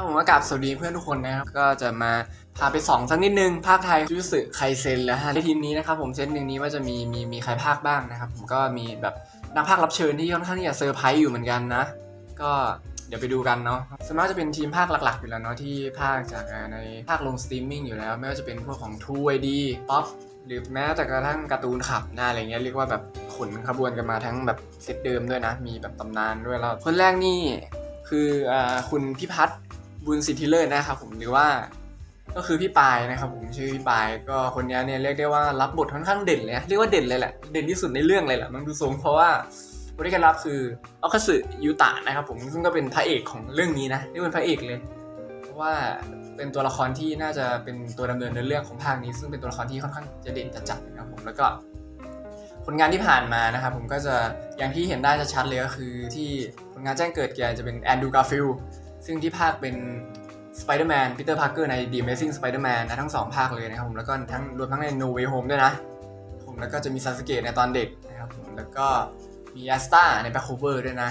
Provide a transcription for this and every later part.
ถ้าผมอากาศสวัสดีเพื่อนทุกคนนะครับ ก็จะมาพาไปส่องสักนิดนึง ภาคไทยยูสึไคเซนแล้วฮะในทีมนี้นะครับผมเซตหนึ่งนี้ว่าจะมีมีมีใครภาคบ้างนะครับ ผมก็มีแบบนักภาครับเชิญที่ค่อนข้างที่จะเซอร์ไพรส์อยู่เหมือนกันนะ ก็เดี๋ยวไปดูกันเนาะส่วนมากจะเป็นทีมภาคหลัก ๆ อยู่แล้วเนาะที่ภาคจากในภาคลงสตรีมมิ่งอยู่แล้ว ไม่ว่าจะเป็นพวกของ True ID Pop หรือแม้แต่กระทั่งการ์ตูนขับหน้าอะไรเงี้ยเรียกว่าแบบขนขบวนกันมาทั้งแบบเซตเดิมด้วยนะ มีแบบตำนานด้วยแล้วคนแรกนี่คืออ่าคุณพิพัฒน์ บุญสิทธิเลิศนะครับผมหรือว่าก็คือพี่ปายนะครับผมชื่อพี่ปายก็คนนี้เนี่ยเรียกได้ว่ารับบทค่อนข้างเด่นเลยนะเรียกว่าเด่นเลยแหละเด่นที่สุดในเรื่องเลยแหละมันดูทรงเพราะว่าบทที่การรับคือออคาสึยูตะนะครับผมซึ่งก็เป็นพระเอกของเรื่องนี้นะนี่เป็นพระเอกเลย เพราะว่าเป็นตัวละครที่น่าจะเป็นตัวดำเนินในเรื่องของภาคนี้ ซึ่งเป็นตัวละครที่ค่อนข้างจะเด่นจัดๆนะครับผมแล้วก็ ผลงานที่ผ่านมานะครับผมก็จะอย่างที่เห็นได้จะชัดเลยก็คือที่ผลงานแจ้งเกิดแกจะเป็นแอนดูการ์ฟิล ซึ่งที่ภาคเป็นสไปเดอร์แมนปีเตอร์พาร์เกอร์ใน The Amazing Spider-Man นะทั้งสองภาคเลยนะครับผมแล้วก็ทั้งรวมทั้งใน No Way Home ด้วยนะผมแล้วก็จะมีซาสเกะในตอนเด็กนะครับผมแล้วก็มีแอสตาในแบ็คโคเวอร์ด้วยนะ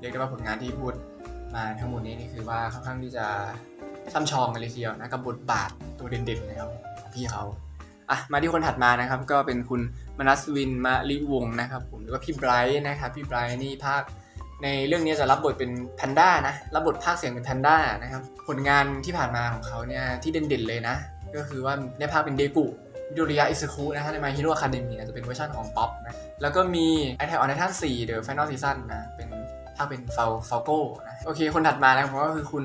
เรียกได้ว่าผลงานที่พูดมาทั้งหมดนี้นี่คือว่าค่อนข้างที่จะช่ำชองกันเลยทีเดียวนะกับบทบาทตัวเด่นๆนะครับของพี่เขาอะมาที่คนถัดมานะครับก็เป็นคุณมนัสวินมาลิวงนะครับผมหรือว่าพี่ไบรท์นะครับพี่ไบรท์นี่ภาค ในเรื่องนี้จะรับบทเป็นแพนด้านะ รับบทภาคเสียงเป็นแพนด้านะครับ ผลงานที่ผ่านมาของเขาเนี่ยที่เด่นๆเลยนะ ก็คือว่าได้ภาคเป็นเดกุยูริยะอิซึคุนะฮะในมาฮิโร่อะคาเดมีจะเป็นเวอร์ชันของป๊อปนะ แล้วก็มีไอแทออนไททัน4เดอะไฟนอลซีซั่นนะ เป็นภาคเป็นเฟลเฟลโก้นะ โอเค คนถัดมานะครับก็คือคุณ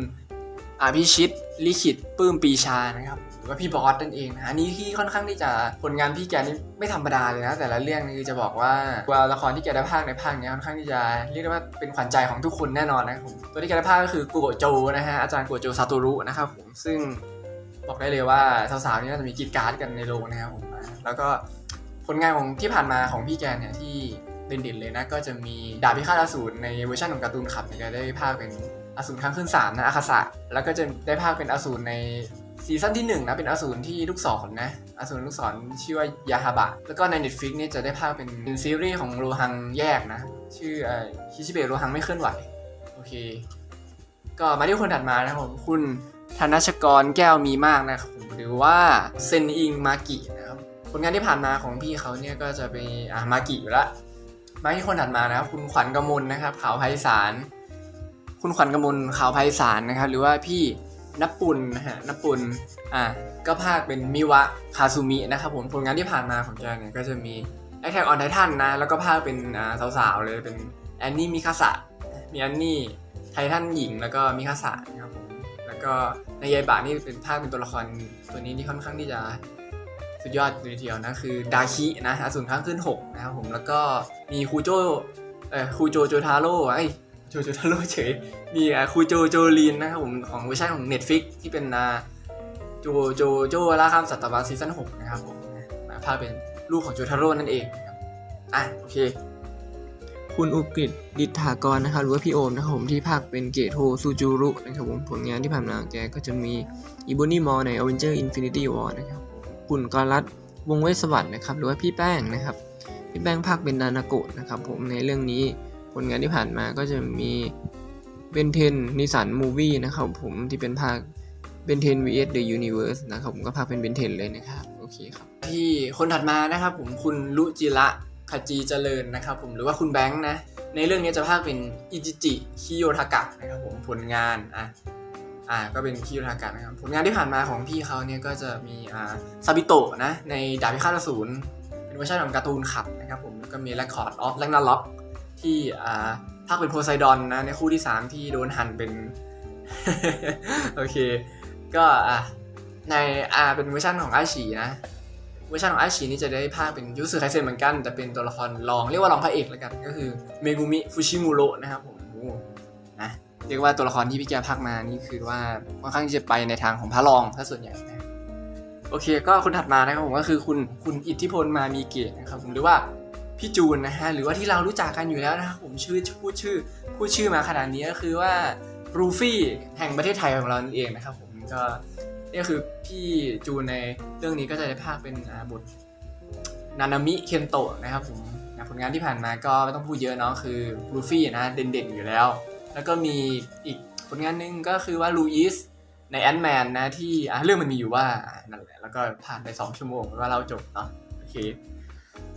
อาพิชิตลิขิตปื้มปีชานะครับหรือว่าพี่บอสนั่นเองนะอันนี้ที่ค่อนข้างที่จะผลงานพี่แกนี่ไม่ธรรมดาเลยนะแต่ละเรื่องนี่คือจะบอกว่าตัวละครที่แกได้ภาคในภาคเนี้ยค่อนข้างที่จะเรียกได้ว่าเป็นขวัญใจของทุกคนแน่นอนนะครับผมตัวที่แกได้ภาคก็คือกูโกโจนะฮะอาจารย์กูโกโจซาโตรุนะครับผมซึ่งบอกได้เลยว่าสาวๆนี่น่าจะมีกรีดการ์ดกันในโรงนะครับผมแล้วก็ผลงานของที่ผ่านมาของพี่แกเนี่ยที่เด่นๆเลยนะก็จะมีดาบพิฆาตอสูรในเวอร์ชันของการ์ตูนขับเนี่ยแกได้ภาคเป็น อสูรครั้งขึ้นสามนะอาคาสะแล้วก็จะได้ภาคเป็นอสูรในซีซั่นที่หนึ่งนะเป็นอสูรที่ลูกศรนะอสูรลูกศรชื่อว่ายาฮาบะ แล้วก็ใน Netflix นี่จะได้ภาคเป็นซีรีส์ของโรฮังแยกนะ ชื่อเอ่อคิชิเบะโรฮังไม่เคลื่อนไหว โอเค ก็มาที่คนถัดมานะครับผมคุณธนชกรแก้วมีมากนะครับหรือว่าเซนอิงมากินะครับผลงานที่ผ่านมาของพี่เขาเนี่ยก็จะเป็นอ่ามากิอยู่ละมาที่คนถัดมานะครับคุณขวัญกมลนะครับขาวไพศาล คุณขวัญกมลขาวไพศาลนะครับ หรือว่าพี่นปุลนะฮะนปุลอ่าก็ภาคเป็นมิวะคาซูมินะครับผมผลงานที่ผ่านมาของแกเนี่ยก็จะมีแอคแทกออนไททันนะ แล้วก็ภาคเป็นอ่าสาวๆเลยเป็นแอนนี่มิคาสะมีแอนนี่ไททันหญิงแล้วก็มิคาสะนะครับผมแล้วก็ในยายบะนี่เป็นภาคเป็นตัวละครตัวนี้ที่ค่อนข้างที่จะสุดยอดเลยทีเดียวนะคือดาคินะอสูรข้างขึ้นหกนะครับผมแล้วก็มีคูโจเอ่อคูโจโจทาโร่ไอ โจโจทาโร่เฉย มีอะครูโจโจลีนนะครับผมของเวอร์ชันของ Netflix ที่เป็นอ่าโจโจโจล่าข้ามสัตวรรษซีซั่น6นะครับผมนะภาพเป็นลูกของโจทาโร่นั่นเองนะครับอะโอเค คุณอุกฤษดิษฐากรนะครับหรือว่าพี่โอมนะครับผมที่ภาคเป็นเกโทซูจูรุนะครับผมผลงานที่ผ่านมาแกก็จะมีอีบูนี่มอใน Avenger Infinity War นะครับคุณกรัตวงเวสสวัสด์นะครับหรือว่าพี่แป้งนะครับพี่แป้งภาคเป็นนานาโกะนะครับผมในเรื่องนี้ ผลงานที่ผ่านมาก็จะมีเบนเทนนิสันมูวี่นะครับผมที่เป็นภาคเบนเทน vs The Universe นะครับผมก็ภาคเป็นเบนเทนเลยนะครับโอเคครับที่คนถัดมานะครับผมคุณรุจิระขจีเจริญนะครับผมหรือว่าคุณแบงค์นะในเรื่องนี้จะภาคเป็นอิจิจิคิโยทากะนะครับผมผลงานอะอ่าก็เป็นคิโยทากะนะครับผลงานที่ผ่านมาของพี่เขาเนี่ยก็จะมีอ่าซาบิโตะนะในดาบพิฆาตอสูรเป็นเวอร์ชันของการ์ตูนขับนะครับผมแล้วก็มี Record of Ragnarok ที่อ่าภาคเป็นโพไซดอนนะในคู่ที่ 3 ที่โดนหั่นเป็น โอเค ก็อะในอ่าเป็นเวอร์ชันของไอฉีนะเวอร์ชันของไอฉีนี่จะได้ภาคเป็นยูสึไคเซนเหมือนกัน แต่เป็นตัวละครรองเรียกว่ารองพระเอกแล้วกัน ก็คือเมกุมิฟุชิมุโระนะครับผมโอ้โหนะเรียกว่าตัวละครที่พี่แกภาคมานี่คือว่าค่อนข้างที่จะไปในทางของพระรองถ้าส่วนใหญ่นะโอเค ก็คนถัดมานะครับผมก็คือคุณคุณอิทธิพลมามีเกตนะครับผมหรือว่า พี่จูนนะฮะหรือว่าที่เรารู้จักกันอยู่แล้วนะครับผมชื่อพูดชื่อพูดชื่อมาขนาดนี้ก็คือว่ารูฟี่แห่งประเทศไทยของเรานั่นเองนะครับผมก็นี่คือพี่จูนในเรื่องนี้ก็จะได้ภาคเป็นบทนานามิเคนโตะนะครับผมนะผลงานที่ผ่านมาก็ไม่ต้องพูดเยอะเนาะคือลูฟี่นะเด่นๆอยู่แล้ว แล้วก็มีอีกผลงานหนึ่งก็คือว่าลูอิสในแอนด์แมนนะที่เรื่องมันมีอยู่ว่านั่นแหละแล้วก็ผ่านไป 2 ชั่วโมงก็เล่าจบเนาะโอเค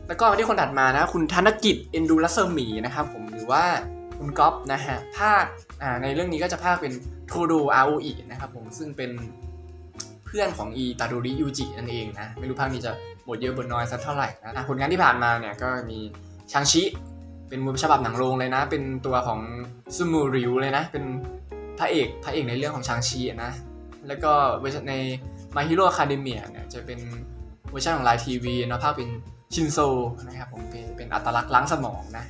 แล้วก็มาที่คนถัดมานะ คุณธนกิจเอนดูรัสมีนะครับผมหรือว่าคุณก๊อฟนะฮะภาคอ่าในเรื่องนี้ก็จะภาคเป็นโทโดอาโออินะครับผมซึ่งเป็นเพื่อนของอีตาโดริยูจินั่นเองนะ ไม่รู้ภาคนี้จะบทเยอะบทน้อยสักเท่าไหร่นะผลงานที่ผ่านมาเนี่ยก็มีชางชิ เป็นมูฟฉบับหนังโรงเลยนะ เป็นตัวของซูมูริวเลยนะ เป็นพระเอกพระเอกในเรื่องของชางชีนะ แล้วก็เวอร์ชันใน My Hero Academia เนี่ยจะเป็นเวอร์ชันของไลน์ทีวีนะภาพเป็น ชินโซนะครับผมเป็นเป็นอัตลักษณ์ล้างสมองนะ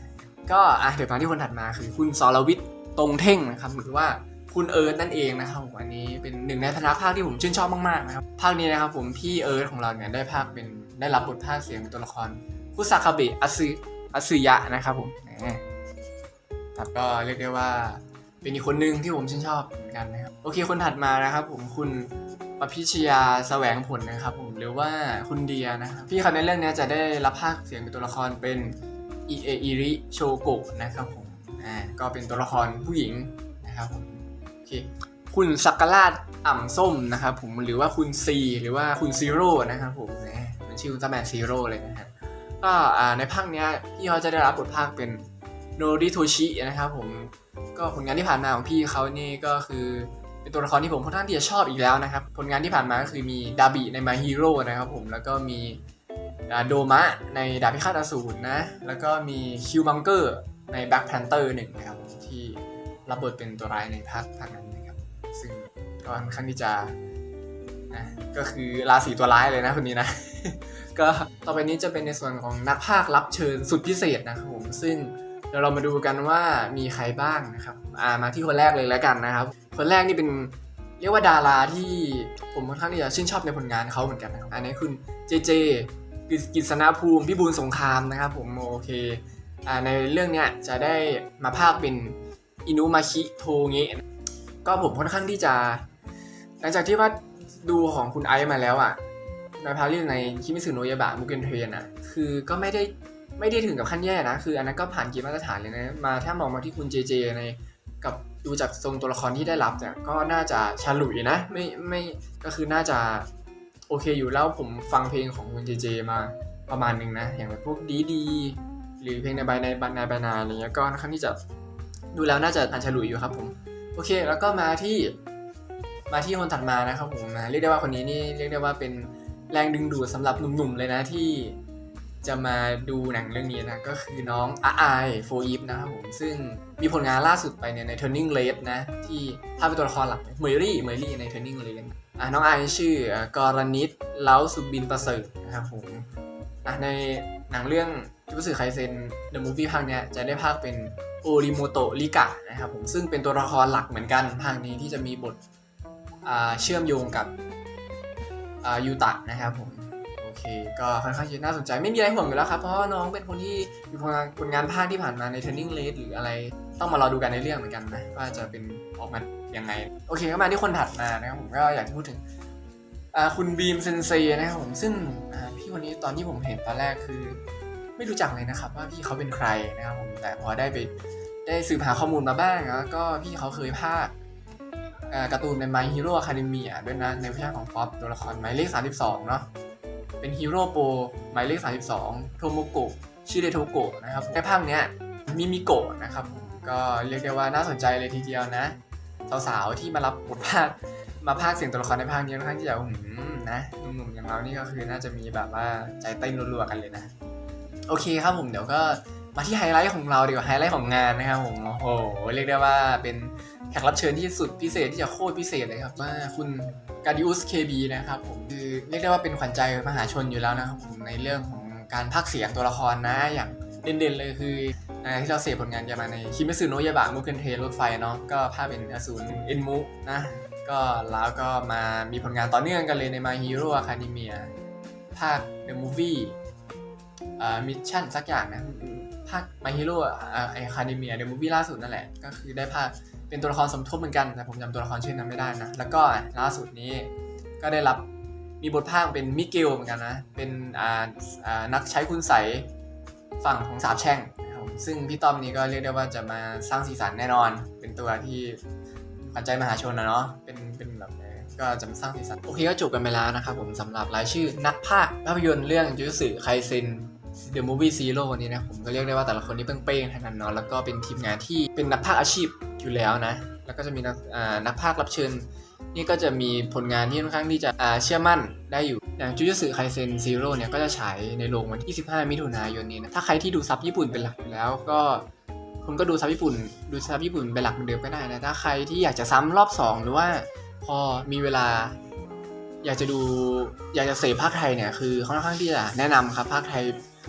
ก็อะเดี๋ยวมาที่คนถัดมาคือคุณสรวิทย์ตรงเท่งนะครับหรือว่าคุณเอิร์ธนั่นเองนะครับผมอันนี้เป็นหนึ่งในพนักภาคที่ผมชื่นชอบมากๆนะครับภาคนี้นะครับผมพี่เอิร์ธของเราเนี่ยได้ภาคเป็นได้รับบทภาคเสียงตัวละครฟุซาคาเบะอัซึอัซึยะนะครับผมแหมครับก็เรียกได้ว่า เป็นอีกคนหนึ่งที่ผมชื่นชอบเหมือนกันนะครับ โอเคคนถัดมานะครับผมคุณปพิชยาแสวงผลนะครับผมหรือว่าคุณเดียนะครับพี่เขาในเรื่องนี้จะได้รับภาคเสียงเป็นตัวละครเป็นอิเออิริโชโกะนะครับผมอ่าก็เป็นตัวละครผู้หญิงนะครับผมโอเคคุณสักกราชอ่ำส้มนะครับผมหรือว่าคุณซีหรือว่าคุณซีโร่นะครับผมนะเป็นชื่ออุลตาแมนซีโร่เลยนะฮะก็อ่าในภาคเนี้ยพี่เขาจะได้รับบทภาคเป็น โนริโทชินะครับผมก็ผลงานที่ผ่านมาของพี่เขานี่ก็คือเป็นตัวละครที่ผมค่อนข้างที่จะชอบอีกแล้วนะครับ ผลงานที่ผ่านมาก็คือมีดาบิใน My Hero นะครับผมแล้วก็มีโดมะในดาบพิฆาตอสูรนะ แล้วก็มีคิวบังเกอร์ใน Black Panther หนึ่งนะครับที่รับบทเป็นตัวร้ายในภาคภาคนั้นนะครับ ซึ่งก็ค่อนข้างที่จะนะก็คือราศีตัวร้ายเลยนะคนนี้นะ ก็ต่อไปนี้จะเป็นในส่วนของนักภาครับเชิญสุดพิเศษนะครับผมซึ่ง ดี๋ยวเรามาดูกันว่ามีใครบ้างนะครับอ่ามาที่คนแรกเลยแล้วกันนะครับ คนแรกนี่เป็นเรียกว่าดาราที่ผมค่อนข้างที่จะชื่นชอบในผลงานเขาเหมือนกันนะครับอันนี้คุณเจเจกฤษณภูมิพิบูลสงครามนะครับ ผมโอเคอ่าในเรื่องเนี้ยจะได้มาภาคเป็นอินุมาชิโทเงะก็ผมค่อนข้างที่จะ หลังจากที่ว่าดูของคุณไอซ์มาแล้วอะในพารีในคิมิสึโนยาบะมุเกนเทนอะคือก็ไม่ได้ ไม่ได้ถึงกับขั้นแย่นะ คืออันนั้นก็ผ่านเกณฑ์มาตรฐานเลยนะ มาถ้ามองมาที่คุณเจเจในกับดูจากทรงตัวละครที่ได้รับเนี่ยก็น่าจะฉลุยนะ ไม่ไม่ก็คือน่าจะโอเคอยู่แล้วผมฟังเพลงของคุณเจเจมาประมาณหนึ่งนะ อย่างแบบพวกดีดีหรือเพลงในใบในบันในใบนาอะไรเงี้ยก็ค่อนข้างที่จะดูแล้วน่าจะอันฉลุยอยู่ครับผมโอเค แล้วก็มาที่มาที่คนถัดมานะครับผมนะเรียกได้ว่าคนนี้นี่เรียกได้ว่าเป็นแรงดึงดูดสำหรับหนุ่มๆเลยนะที่ จะมาดูหนังเรื่องนี้นะ ก็คือน้องอาไอโฟอีฟนะครับผม ซึ่งมีผลงานล่าสุดไปเนี่ยใน Turning Red นะ ที่ถ้าเป็นตัวละครหลักเมอรี่เมอรี่ใน Turning Red อะน้องไอชื่ออะกรณิตเล้าสุบินประเสริฐนะครับผมอะในหนังเรื่องจุบุสึไคเซนเดอะมูฟวี่ภาคเนี้ยจะได้ภาคเป็นโอริโมโตะริกะนะครับผมซึ่งเป็นตัวละครหลักเหมือนกันภาคนี้ที่จะมีบทเชื่อมโยงกับยูตะนะครับผม เค ก็ค่อนข้างจะน่าสนใจไม่มีอะไรห่วงอยู่แล้วครับ เพราะว่าน้องเป็นคนที่มีผลงานผลงานภาคที่ผ่านมาใน Turning Red หรืออะไรต้องมารอดูกันในเรื่องเหมือนกันนะว่าจะเป็นออกมายังไง โอเคก็มาที่คนถัดมานะครับผมก็อยากจะพูดถึงคุณบีมเซนเซนะครับผมซึ่งพี่คนนี้ตอนที่ผมเห็นตอนแรกคือ ไม่รู้จักเลยนะครับ ว่าพี่เขาเป็นใครนะครับผมแต่พอได้ไปได้สืบหาข้อมูลมาบ้างแล้วก็พี่เขาเคยภาคอ่าการ์ตูนใน My Hero Academia ด้วยนะในเวอร์ชันของป๊อปตัวละครหมายเลข32 เนาะ เป็นฮีโร่โปรหมายเลข 32 โทโมโกะชื่อเดโทโกะนะครับในภาคเนี้ยมิมิโกะนะครับผมก็เรียกได้ว่าน่าสนใจเลยทีเดียวนะ สาวๆที่มารับบทภาคมาภาคเสียงตัวละครในภาคนี้ค่อนข้างที่จะหืมนะหนุ่มๆอย่างเรานี่ก็คือน่าจะมีแบบว่าใจเต้นรัวๆกันเลยนะ โอเคครับผมเดี๋ยวก็มาที่ไฮไลท์ของเราดีกว่าไฮไลท์ของงานนะครับผมโอ้โหเรียกได้ว่าเป็น แขกรับเชิญที่สุดพิเศษที่จะโคตรพิเศษเลยครับว่าคุณกาดิอุสเคบีนะครับผมคือเรียกได้ว่าเป็นขวัญใจมหาชนอยู่แล้วนะครับผมในเรื่องของการพากเสียงตัวละครนะอย่างเด่นๆเลยคือที่เราเสพผลงานกันมาในคิมิสึโนะยาบะมุเกนเทรถไฟเนาะก็ภาพเป็นอสูรเอ็นมุนะก็แล้วก็มามีผลงานต่อเนื่องกันเลยใน My Hero Academia ภาค The Movie มิชชั่นสักอย่างนะภาค My Hero ไอคาเดเมียเดอะมูฟวี่ล่าสุดนั่นแหละ ก็คือได้ภาค เป็นตัวละครสมทบเหมือนกันแต่ผมจำตัวละครชื่อนั้นไม่ได้นะ แล้วก็ล่าสุดนี้ก็ได้รับมีบทภาคเป็นมิเกลเหมือนกันนะ เป็นอ่านักใช้คุณใสยฝั่งของสาบแช่งนะครับซึ่งพี่ต้อมนี้ก็เรียกได้ว่าจะมาสร้างสีสันแน่นอน เป็นตัวที่ขวัญใจมหาชนนะเนาะเป็นเป็นแบบก็จะมาสร้างสีสันโอเคก็จบกันไปแล้วนะครับผมสำหรับรายชื่อนักพากย์ภาพยนตร์เรื่องจูสึไคเซน The Movie Zero นี้นะผมก็เรียกได้ว่าแต่ละคนนี่เป้งๆทั้งนั้นเนาะแล้วก็เป็นทีมงานที่เป็นนักพากย์อาชีพ อยู่แล้วนะ แล้วก็จะมีนักอ่านักพากย์รับเชิญ นี่ก็จะมีผลงานที่ค่อนข้างที่จะเชื่อมั่นได้อยู่ อย่างจูจูสึไคเซนซีโร่เนี่ยก็จะฉายในโรงวันที่ 25 มิถุนายนนี้นะ ถ้าใครที่ดูซับญี่ปุ่นเป็นหลักอยู่แล้วก็คุณก็ดูซับญี่ปุ่น ดูซับญี่ปุ่นเป็นหลักเหมือนเดิมก็ได้นะ ถ้าใครที่อยากจะซ้ำรอบ 2 หรือว่าพอมีเวลา อยากจะดูอยากจะเสพภาคไทยเนี่ยคือค่อนข้างที่จะแนะนำครับภาคไทย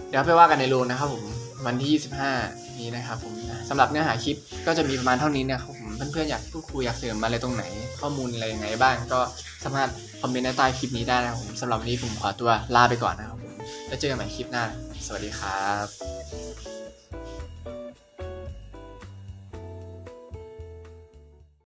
เดี๋ยวไปว่ากันในโรงนะครับผม วันที่ 25 นี้นะครับผมสำหรับเนื้อหาคลิปก็จะมีประมาณเท่านี้นะครับผมเพื่อนๆอยากพูดคุยอยากเสริมอะไรตรงไหน ข้อมูลอะไรยังไงบ้างก็สามารถคอมเมนต์ในใต้คลิปนี้ได้นะครับผมสำหรับวันนี้ผมขอตัวลาไปก่อนนะครับผมแล้วเจอกันใหม่คลิปหน้า สวัสดีครับ